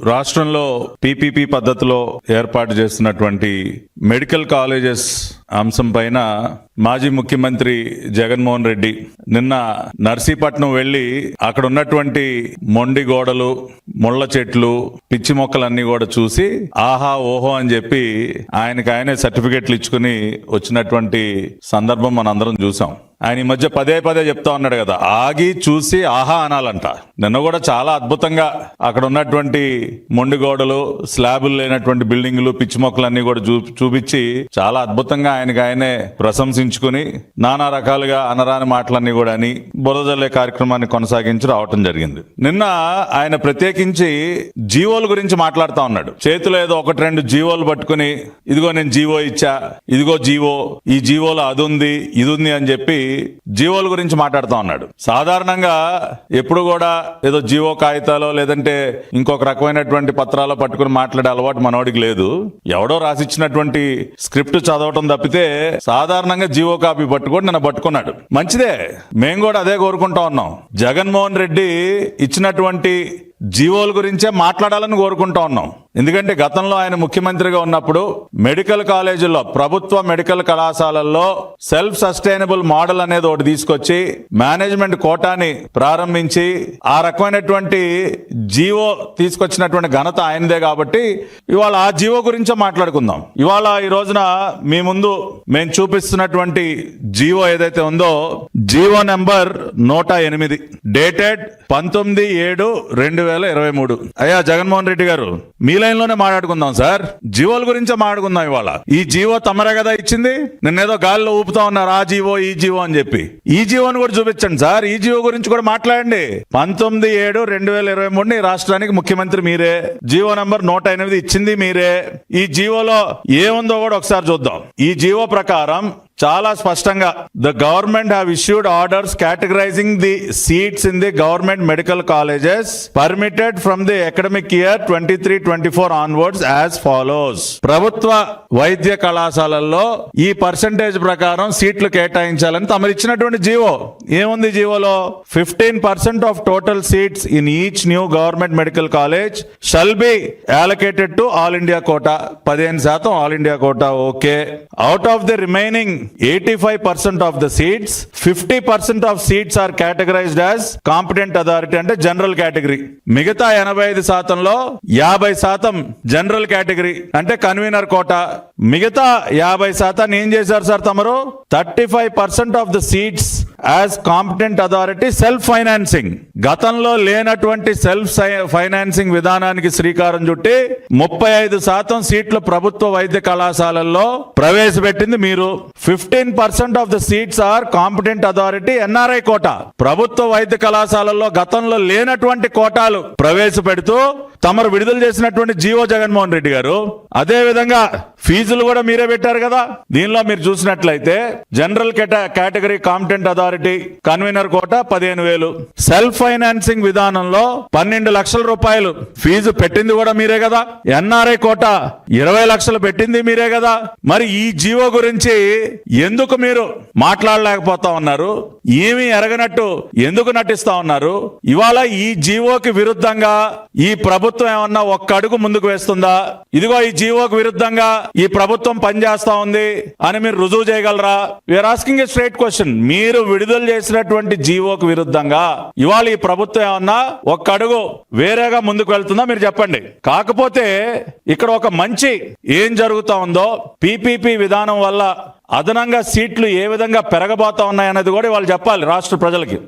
రాష్ట్రంలో పీపీపీ పద్ధతిలో ఏర్పాటు చేస్తున్నటువంటి మెడికల్ కాలేజెస్ అంశం పైన మాజీ ముఖ్యమంత్రి జగన్మోహన్ రెడ్డి నిన్న నర్సీపట్నం వెళ్ళి అక్కడ ఉన్నటువంటి మొండి గోడలు ముళ్ళ చెట్లు పిచ్చి మొక్కలన్నీ కూడా చూసి ఆహా ఓహో అని చెప్పి ఆయనకి ఆయనే సర్టిఫికెట్లు ఇచ్చుకుని వచ్చినటువంటి సందర్భం మనందరం చూసాం. ఆయన ఈ మధ్య పదే పదే చెప్తా ఉన్నాడు కదా ఆగి చూసి ఆహా అనాలంట. నిన్న కూడా చాలా అద్భుతంగా అక్కడ ఉన్నటువంటి మొండి గోడలు స్లాబులు లేనటువంటి బిల్డింగులు పిచ్చి మొక్కలన్నీ కూడా చూ చూపించి చాలా అద్భుతంగా ఆయనకి ఆయనే ప్రశంసించుకుని నానా రకాలుగా అనరాని మాటలన్నీ కూడా అని బురదల్లే కార్యక్రమాన్ని కొనసాగించి రావటం జరిగింది. నిన్న ఆయన ప్రత్యేకించి జీవోల గురించి మాట్లాడుతా ఉన్నాడు. చేతిలో ఏదో ఒకటి రెండు జీవోలు పట్టుకుని ఇదిగో నేను జీవో ఇచ్చా ఇదిగో జీవో ఈ జీవోలో అది ఉంది ఇది ఉంది అని చెప్పి జీవోల గురించి మాట్లాడుతూ ఉన్నాడు. సాధారణంగా ఎప్పుడు కూడా ఏదో జీవో కాగితాలో లేదంటే ఇంకొక రకమైనటువంటి పత్రాలు పట్టుకుని మాట్లాడే అలవాటు మనోడికి లేదు. ఎవడో రాసిచ్చినటువంటి స్క్రిప్ట్ చదవటం తప్పితే సాధారణంగా జీవో కాపీ పట్టుకొని నన్ను పట్టుకున్నాడు. మంచిదే. మేము కూడా అదే కోరుకుంటా ఉన్నాం. జగన్మోహన్ రెడ్డి ఇచ్చినటువంటి జీవోల గురించే మాట్లాడాలని కోరుకుంటా ఉన్నాం. ఎందుకంటే గతంలో ఆయన ముఖ్యమంత్రిగా ఉన్నప్పుడు మెడికల్ కాలేజీల్లో ప్రభుత్వ మెడికల్ కళాశాలల్లో సెల్ఫ్ సస్టైనబుల్ మోడల్ అనేది ఒకటి తీసుకొచ్చి మేనేజ్మెంట్ కోటాని ప్రారంభించి ఆ రకమైనటువంటి జీవో తీసుకొచ్చినటువంటి ఘనత ఆయనదే కాబట్టి ఇవాళ ఆ జీవో గురించే మాట్లాడుకుందాం. ఇవాళ ఈ రోజున మీ ముందు మేము చూపిస్తున్నటువంటి జీవో ఏదైతే ఉందో జీవో నెంబర్ నూట ఎనిమిది. డేటెడ్ పంతొమ్మిది ఏడు రెండు వేల ఇరవై మూడు. అయ్యా జగన్మోహన్ రెడ్డి గారు మీ లైన్లోనే మాట్లాడుకుందాం సార్. జీవోల గురించే మాట్లాడుకుందాం ఇవాళ. ఈ జీవో తమరే కదా ఇచ్చింది? నిన్నేదో గాలిలో ఊపుతా ఉన్నారు ఆ జీవో ఈ జీవో అని చెప్పి. ఈ జీవోని కూడా చూపించండి సార్. ఈ జీవో గురించి కూడా మాట్లాడండి. పంతొమ్మిది ఏడు రెండు వేల ఇరవై మూడుని రాష్ట్రానికి ముఖ్యమంత్రి మీరే. జీవో నంబర్ నూట ఎనిమిది ఇచ్చింది మీరే. ఈ జీవోలో ఏముందో కూడా ఒకసారి చూద్దాం. ఈ జీవో ప్రకారం చాలా స్పష్టంగా the government have issued orders categorising the seats in the government medical colleges permitted from the academic year twenty three twenty four onwards as follows ప్రభుత్వ వైద్య కళాశాలల్లో ఈ పర్సంటేజ్ ప్రకారం సీట్లు కేటాయించాలని తమరు ఇచ్చినటువంటి జీవో. ఏముంది జీవోలో? Fifteen percent of total seats in each new government medical college shall be allocated to all India quota పదిహేను శాతం all India quota okay out of the remaining eighty five percent of the seats fifty percent of seats are categorised as competent authority అంటే general category మిగతా ఎనభై ఐదు శాతంలో యాభై శాతం general category అంటే కన్వీనర్ కోట. మిగతా యాభై శాతాన్ని ఏం చేశారు సార్ తమరు? Thirty five percent of the seats as competent authority self financing గతంలో లేనటువంటి సెల్ఫ్ ఫైనాన్సింగ్ విధానానికి శ్రీకారం చుట్టి ముప్పై ఐదు శాతం సీట్లు ప్రభుత్వ వైద్య కళాశాలల్లో ప్రవేశపెట్టింది మీరు. Fifteen percent of the seats are competent authority NRI quota. ప్రభుత్వ వైద్య కళాశాలల్లో గతంలో లేనటువంటి కోటాలు ప్రవేశపెడుతూ తమరు విడుదల చేసినటువంటి జీవో జగన్మోహన్ రెడ్డి గారు. అదే విధంగా ఫీజులు కూడా మీరే పెట్టారు కదా. దీనిలో మీరు చూసినట్లయితే general category competent authority convener quota పదిహేను వేలు. సెల్ఫ్ ఫైనాన్సింగ్ విధానంలో పన్నెండు లక్షల రూపాయలు ఫీజు పెట్టింది కూడా మీరే కదా? ఎన్ఆర్ఐ కోట ఇరవై లక్షలు పెట్టింది మీరే కదా? మరి ఈ జీవో గురించి ఎందుకు మీరు మాట్లాడలేకపోతా ఉన్నారు? ఏమీ ఎరగనట్టు ఎందుకు నటిస్తా ఉన్నారు? ఇవాళ ఈ జీవోకి విరుద్ధంగా ఈ ప్రభుత్వం ఏమన్నా ఒక్క అడుగు ముందుకు వేస్తుందా? ఇదిగో ఈ జీవోకి విరుద్ధంగా ఈ ప్రభుత్వం పనిచేస్తా ఉంది అని మీరు రుజువు చేయగలరా? We're asking a straight question మీరు విడుదల చేసినటువంటి జీవోకి విరుద్ధంగా ఇవాళ ఈ ప్రభుత్వం ఏమన్నా ఒక్క అడుగు వేరేగా ముందుకు వెళ్తుందా మీరు చెప్పండి. కాకపోతే ఇక్కడ ఒక మంచి ఏం జరుగుతా ఉందో పీపీపీ విధానం వల్ల అదనంగా సీట్లు ఏ విధంగా పెరగబోతా ఉన్నాయన్నది కూడా వాళ్ళు చెప్పాలి రాష్ట్ర ప్రజలకి.